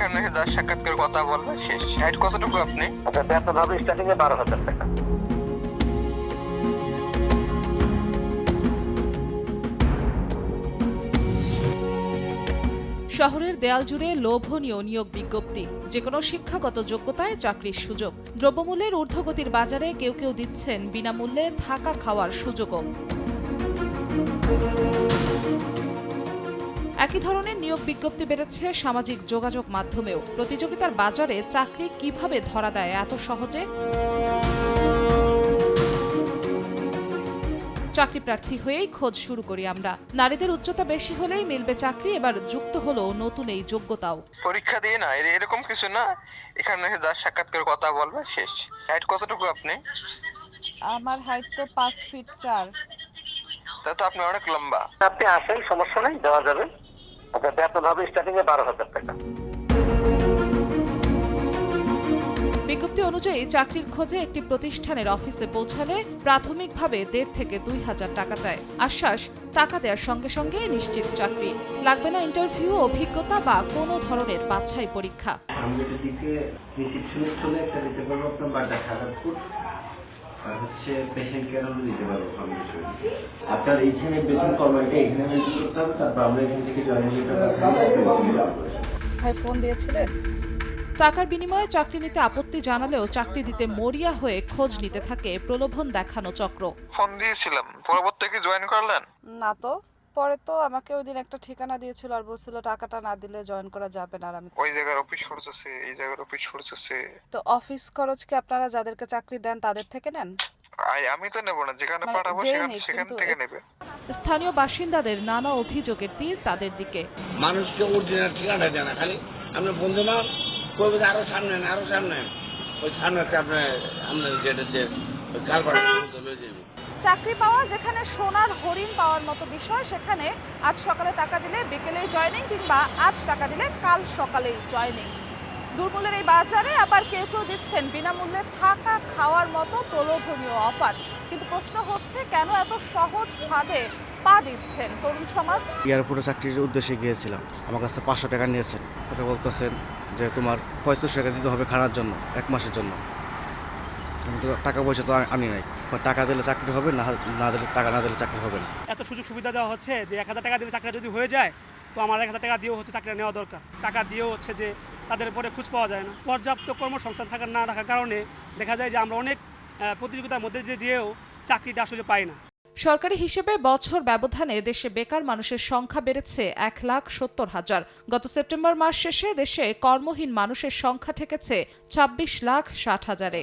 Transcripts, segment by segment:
এখানে যার সাক্ষাৎ করে কথা বলবে শেষ। হাইট কতটুকু আপনি? আচ্ছা বেতন হবে স্টার্টিং এ বারো হাজার টাকা। শহরের দেয়াল জুড়ে লোভনীয় নিয়োগ বিজ্ঞপ্তি। যে কোনো শিক্ষাগত যোগ্যতায় চাকরির সুযোগ। দ্রব্যমূল্যের ঊর্ধ্বগতির বাজারে কেউ কেউ দিচ্ছেন বিনামূল্যে থাকা খাওয়ার সুযোগও। একই ধরনের নিয়োগ বিজ্ঞপ্তি বেড়েছে সামাজিক যোগাযোগ মাধ্যমেও। প্রতিযোগিতার বাজারে চাকরি কীভাবে ধরা দেয় এত সহজে? চাকরি প্রার্থী হয়েই খোঁজ শুরু করি আমরা। নারীদের উচ্চতা বেশি হলেই মিলবে চাকরি এবার যুক্ত হলো নতুন এই যোগ্যতাও। পরীক্ষা দিয়ে না এর- এরকম কিছু না এখানে যার সাক্ষাৎ করে কথা বলবে শেষ। হাইট কতটুকু আপনি? আমার হাইট তো পাঁচ ফিট চার। তা তো আপনি অনেক লম্বা। আপনি আসেন সমস্যা নেই দেওয়া যাবে। আচ্ছা বেতন হবে স্টার্টিং এ বারো হাজার টাকা। বিজ্ঞপ্তি অনুযায়ী চাকরির খোঁজে একটি প্রতিষ্ঠানের অফিসে পৌঁছালে প্রাথমিকভাবে দেড় থেকে দুই হাজার টাকা চায়। আশ্বাস টাকা দেওয়ার সঙ্গে সঙ্গে নিশ্চিত চাকরি। লাগবে না ইন্টারভিউ অভিজ্ঞতা বা কোনো ধরনের বাছাই পরীক্ষা। আর হচ্ছে পেশেন্ট কেয়ার হলে দিতে পারব ফাউন্ডেশন আপনার এইখানে এখানে মেনটেন করতে হবে তারপর আমরা এখান থেকে জয়েন ভাই ফোন দিয়েছিলেন? টাকার বিনিময়ে চাকরি নিতে আপত্তি জানালেও চাকরি দিতে মরিয়া হয়ে খোঁজ নিতে থাকে প্রলোভন দেখানো চক্র। ফোন দিয়েছিলাম। পরবর্তী কি জয়েন করলেন? না তো। পরে তো আমাকে ওই দিন একটা ঠিকানা দিয়েছিল আর বলছিল টাকাটা না দিলে জয়েন করা যাবে না আর আমি ওই জায়গার অফিস করতেছে এই জায়গার অফিস করতেছে তো অফিস খরচ কি আপনারা যাদেরকে চাকরি দেন তাদের থেকে নেন? আই আমি তো নেব না যেখানে পাঠাবো সেখান সেখান থেকে নেবে। স্থানীয় বাসিন্দাদের নানা অভিযোগের তীর তাদের দিকে। মানুষকে অরিজিনাল ঠিকানা দেয় না খালি আপনার বন্ধু করবে যে আরও সামনে আরও সামনে ওই সামনে আপনার আপনার যেটা যে কালপাড়া লয়ে যাবে। চাকরি পাওয়া, যেখানে সোনার হরিণ পাওয়ার মতো বিষয়, সেখানে আজ সকালে টাকা দিলে বিকেলেই জয়েনিং কিংবা আজ টাকা দিলে কাল সকালেই জয়েনিং দুর্মূল্যের এই বাজারে আবার কেউ কেউ দিচ্ছেন বিনামূল্যে থাকা খাওয়ার মতো প্রলোভনীয় অফার কিন্তু প্রশ্ন হচ্ছে, কেন এত সহজ ভাবে পা দিচ্ছেন তরুণ সমাজ? এয়ারপোর্টে চাকরির উদ্দেশ্যে গিয়েছিলাম। আমার কাছে পাঁচশো টাকা নিয়েছেন। এটা বলতেছেন যে তোমার পঁয়ত্রিশ টাকা দিতে হবে খানার জন্য, এক মাসের জন্য। টাকা পয়সা তো আনি নাই। টাকা দিলে চাকরি হবে না না দিলে টাকা না দিলে চাকরি হবে না। এত সুযোগ সুবিধা দেওয়া হচ্ছে যে এক হাজার টাকা দিয়ে চাকরি যদি হয়ে যায় তো আমার এক হাজার টাকা দিয়েও হচ্ছে চাকরিটা নেওয়া দরকার। টাকা দিয়েও হচ্ছে যে তাদের পরে খুঁজ পাওয়া যায় না। পর্যাপ্ত কর্মসংস্থান থাকার না রাখার কারণে দেখা যায় যে আমরা অনেক প্রতিযোগিতার মধ্যে যে যেয়েও চাকরিটা আসলে পাই না। সরকারি হিসেবে বছর ব্যবধানে দেশে বেকার মানুষের সংখ্যা বেড়েছে এক লাখ সত্তর হাজার। গত সেপ্টেম্বর মাস শেষে দেশে কর্মহীন মানুষের সংখ্যা ঠেকেছে ছাব্বিশ লাখ ষাট হাজারে।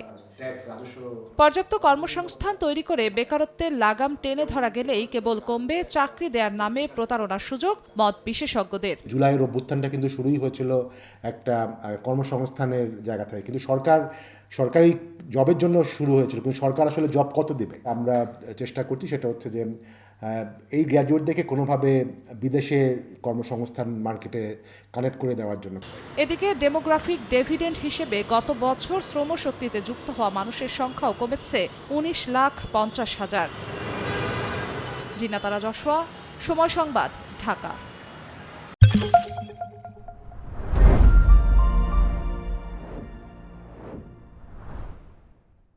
পর্যাপ্ত কর্মসংস্থান তৈরি করে বেকারত্বের লাগাম টেনে ধরা গেলেই কেবল কমবে চাকরি দেওয়ার নামে প্রতারণার সুযোগ মত বিশেষজ্ঞদের। জুলাইয়ের অভ্যুত্থানটা কিন্তু শুরুই হয়েছিল একটা কর্মসংস্থানের জায়গা থেকে। কিন্তু সরকার সরকারি জবের জন্য শুরু হয়েছিল কিন্তু সরকার আসলে জব কত দেবে? আমরা চেষ্টা করছি সেটা হচ্ছে যে এই গ্র্যাজুয়েটদেরকে কোনোভাবে বিদেশে কর্মসংস্থান মার্কেটে কানেক্ট করে দেওয়ার জন্য। এদিকে ডেমোগ্রাফিক ডেভিডেন্ট হিসেবে গত বছর শ্রমশক্তিতে যুক্ত হওয়া মানুষের সংখ্যাও কমেছে উনিশ লাখ পঞ্চাশ হাজার। জিনাতারা যশোয়া সময় সংবাদ, ঢাকা।